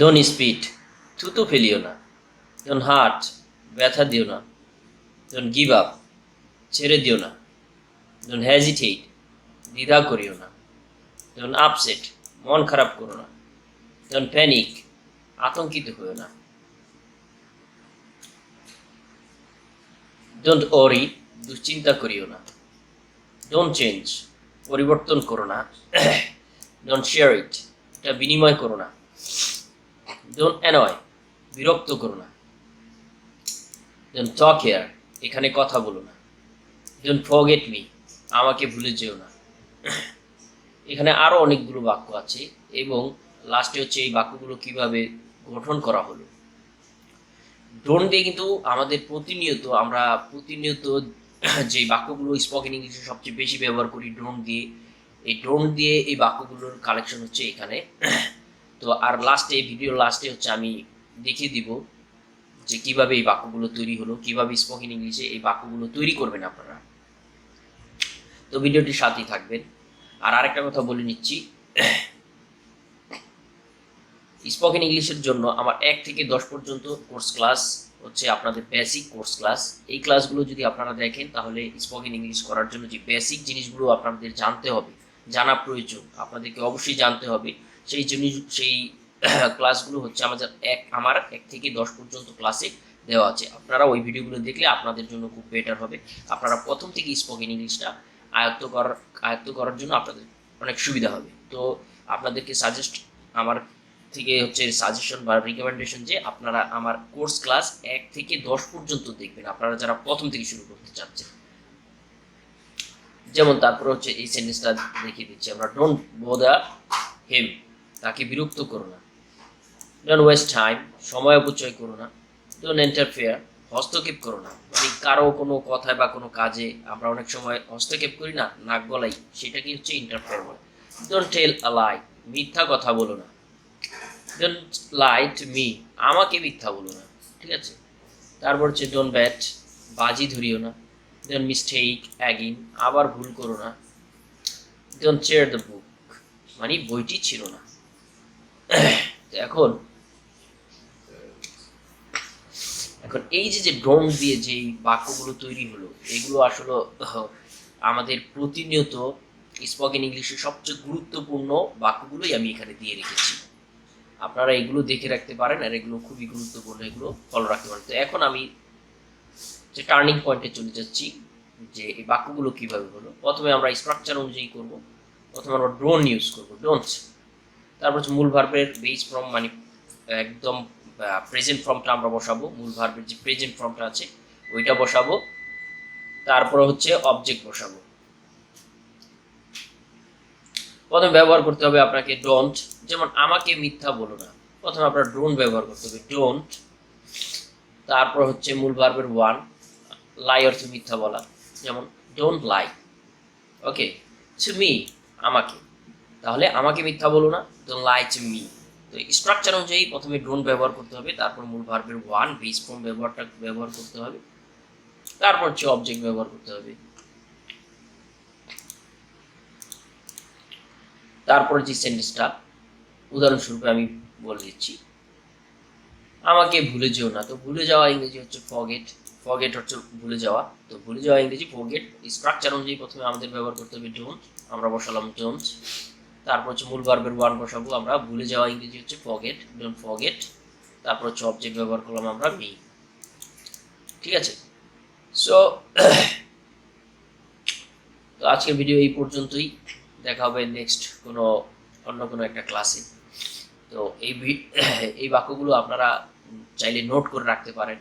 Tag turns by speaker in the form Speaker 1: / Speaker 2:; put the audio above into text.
Speaker 1: Don't speed থুতু ফেলিও না। Don't heart ব্যথা দিও না। ডোন্ট গিভ আপ ছেড়ে দিও না। ডোন্ট হ্যাজিটেট দ্বিধা করিও না। ডোন্ট আপসেট মন খারাপ করো না। ডোন্ট প্যানিক আতঙ্কিত হইও না। ডোন্ট ওরি দুশ্চিন্তা করিও না। ডোন্ট চেঞ্জ পরিবর্তন করো না। ডোন্ট শেয়ার ইট এটা বিনিময় করো না। অ্যানয় বিরক্ত করো না ডোন্ট টক হেয়ার এখানে কথা বলো না ডোন্ট ফরগেট মি আমাকে ভুলে যেও না এখানে আরও অনেকগুলো বাক্য আছে এবং লাস্টে হচ্ছে এই বাক্যগুলো কীভাবে গঠন করা হলো ড্রোন দিয়ে কিন্তু আমাদের প্রতিনিয়ত আমরা প্রতিনিয়ত যে বাক্যগুলো স্পোকেন ইংলিশে সবচেয়ে বেশি ব্যবহার করি ড্রোন দিয়ে এই ড্রোন দিয়ে এই বাক্যগুলোর কালেকশন হচ্ছে এখানে তো আর লাস্টে ভিডিও লাস্টে হচ্ছে আমি দেখিয়ে দিব যে কীভাবে এই বাক্যগুলো তৈরি হলো, কীভাবে স্পোকেন ইংলিশে এই বাক্যগুলো তৈরি করবেন আপনারা। তো ভিডিওটির সাথেই থাকবেন। আর আরেকটা কথা বলে নিচ্ছি। স্পোকেন ইংলিশের জন্য আমার এক থেকে দশ পর্যন্ত কোর্স ক্লাস হচ্ছে আপনাদের বেসিক কোর্স ক্লাস এই ক্লাসগুলো যদি আপনারা দেখেন, তাহলে স্পোকেন ইংলিশ করার জন্য যে বেসিক জিনিসগুলো আপনাদের জানতে হবে, জানা প্রয়োজন, আপনাদেরকে অবশ্যই জানতে হবে। সেই জিনিস, সেই ক্লাসগুলো হচ্ছে আমাদের এক, আমার এক থেকে দশ পর্যন্ত ক্লাসে দেওয়া আছে। আপনারা ওই ভিডিওগুলো দেখলে আপনাদের জন্য খুব বেটার হবে। আপনারা প্রথম থেকে স্পোকেন ইংলিশটা আয়ত্ত করার আয়ত্ত করার জন্য আপনাদের অনেক সুবিধা হবে। তো আপনাদেরকে সাজেস্ট আমার থেকে হচ্ছে সাজেশন বা রিকমেন্ডেশন যে আপনারা আমার কোর্স ক্লাস এক থেকে দশ পর্যন্ত দেখবেন। আপনারা যারা প্রথম থেকে শুরু করতে চাচ্ছেন। যেমন তারপরে হচ্ছে এই সেন্টেন্সটা দেখিয়ে দিচ্ছি আমরা ডোন্ট বোদা হেম তাকে বিরক্ত করো না। ডোন্ট ওয়েস্ট টাইম সময় অপচয় করো না। ডোন্ট এন্টারফেয়ার হস্তক্ষেপ করো না। মানে কারও কোনো কথায় বা কোনো কাজে আমরা অনেক সময় হস্তক্ষেপ করি না, নাক গলাই সেটা কি হচ্ছে ইন্টারফেয়ার বলে। ডোন্ট টেল আ লাই মিথ্যা কথা বলো না। ডোন্ট লাই টু মি আমাকে মিথ্যা বলো না। ঠিক আছে? তারপর হচ্ছে ডোন্ট ব্যাট বাজি ধরিও না। ডোন্ট মিস্টেক অ্যাগিন আবার ভুল করো না। ডোন্ট চেয়ার দ্য বুক মানে বইটি ছিল না। এখন এখন এই যে যে ড্রোন দিয়ে যে বাক্যগুলো তৈরি হলো, এগুলো আসলে আমাদের প্রতিনিয়ত স্পোকেন ইংলিশের সবচেয়ে গুরুত্বপূর্ণ বাক্যগুলোই আমি এখানে দিয়ে রেখেছি। আপনারা এগুলো দেখে রাখতে পারেন আর এগুলো খুবই গুরুত্বপূর্ণ, এগুলো ফলো রাখতে পারেন। তো এখন আমি যে টার্নিং পয়েন্টে চলে যাচ্ছি, যে এই বাক্যগুলো কীভাবে হলো, প্রথমে আমরা স্ট্রাকচার অনুযায়ী করব, প্রথমে আমরা ড্রোন ইউজ করব ডোন্ট তারপর হচ্ছে মূল ভার্বের বেস ফর্ম মানে একদম প্রেজেন্ট ফর্মটা আমরা বসাবো। মূল ভার্বের যে প্রেজেন্ট ফর্মটা আছে, ওইটা বসাবো। তারপরে হচ্ছে অবজেক্ট বসাবো। প্রথমে ব্যবহার করতে হবে আপনাকে ডোন্ট যেমন, আমাকে মিথ্যা বলো না। প্রথমে আপনার ড্রোন ব্যবহার করতে হবে। ডোন্ট তারপর হচ্ছে মূল ভার্বের ওয়ান লাই অর্থ মিথ্যা বলা। যেমন don't lie okay to me আমাকে। তাহলে আমাকে মিথ্যা বলো না। ডোন্ট লাই টু মি তো স্ট্রাকচার অনুযায়ী প্রথমে ড্রোন ব্যবহার করতে হবে, তারপর মূল ভার্বের ওয়ান বেস ফর্ম ব্যবহারটা ব্যবহার করতে হবে, তারপর হচ্ছে অবজেক্ট ব্যবহার করতে হবে। তারপর যে সেন্টেন্সটা উদাহরণস্বরূপ আমি বলে দিচ্ছি, আমাকে ভুলে যেও না। তো ভুলে যাওয়া ইংরেজি হচ্ছে ফগেট ফগেট হচ্ছে ভুলে যাওয়া। তো ভুলে যাওয়া ইংরেজি ফগেট স্ট্রাকচার অনুযায়ী প্রথমে আমাদের ব্যবহার করতে হবে ডোন্ট আমরা বসালাম ডোন্ট তারপর হচ্ছে মূল ভার্বের ওয়ান বসাবো আমরা। ভুলে যাওয়া ইংরেজি হচ্ছে ফগেট ডোন্ট ফগেট তারপর হচ্ছে অবজেক্ট ব্যবহার করলাম আমরা মি ঠিক আছে? সো তো আজকের ভিডিও এই পর্যন্তই। দেখা হবে নেক্সট কোনো, অন্য কোনো একটা ক্লাসে তো এই এই বাক্যগুলো আপনারা চাইলে নোট করে রাখতে পারেন।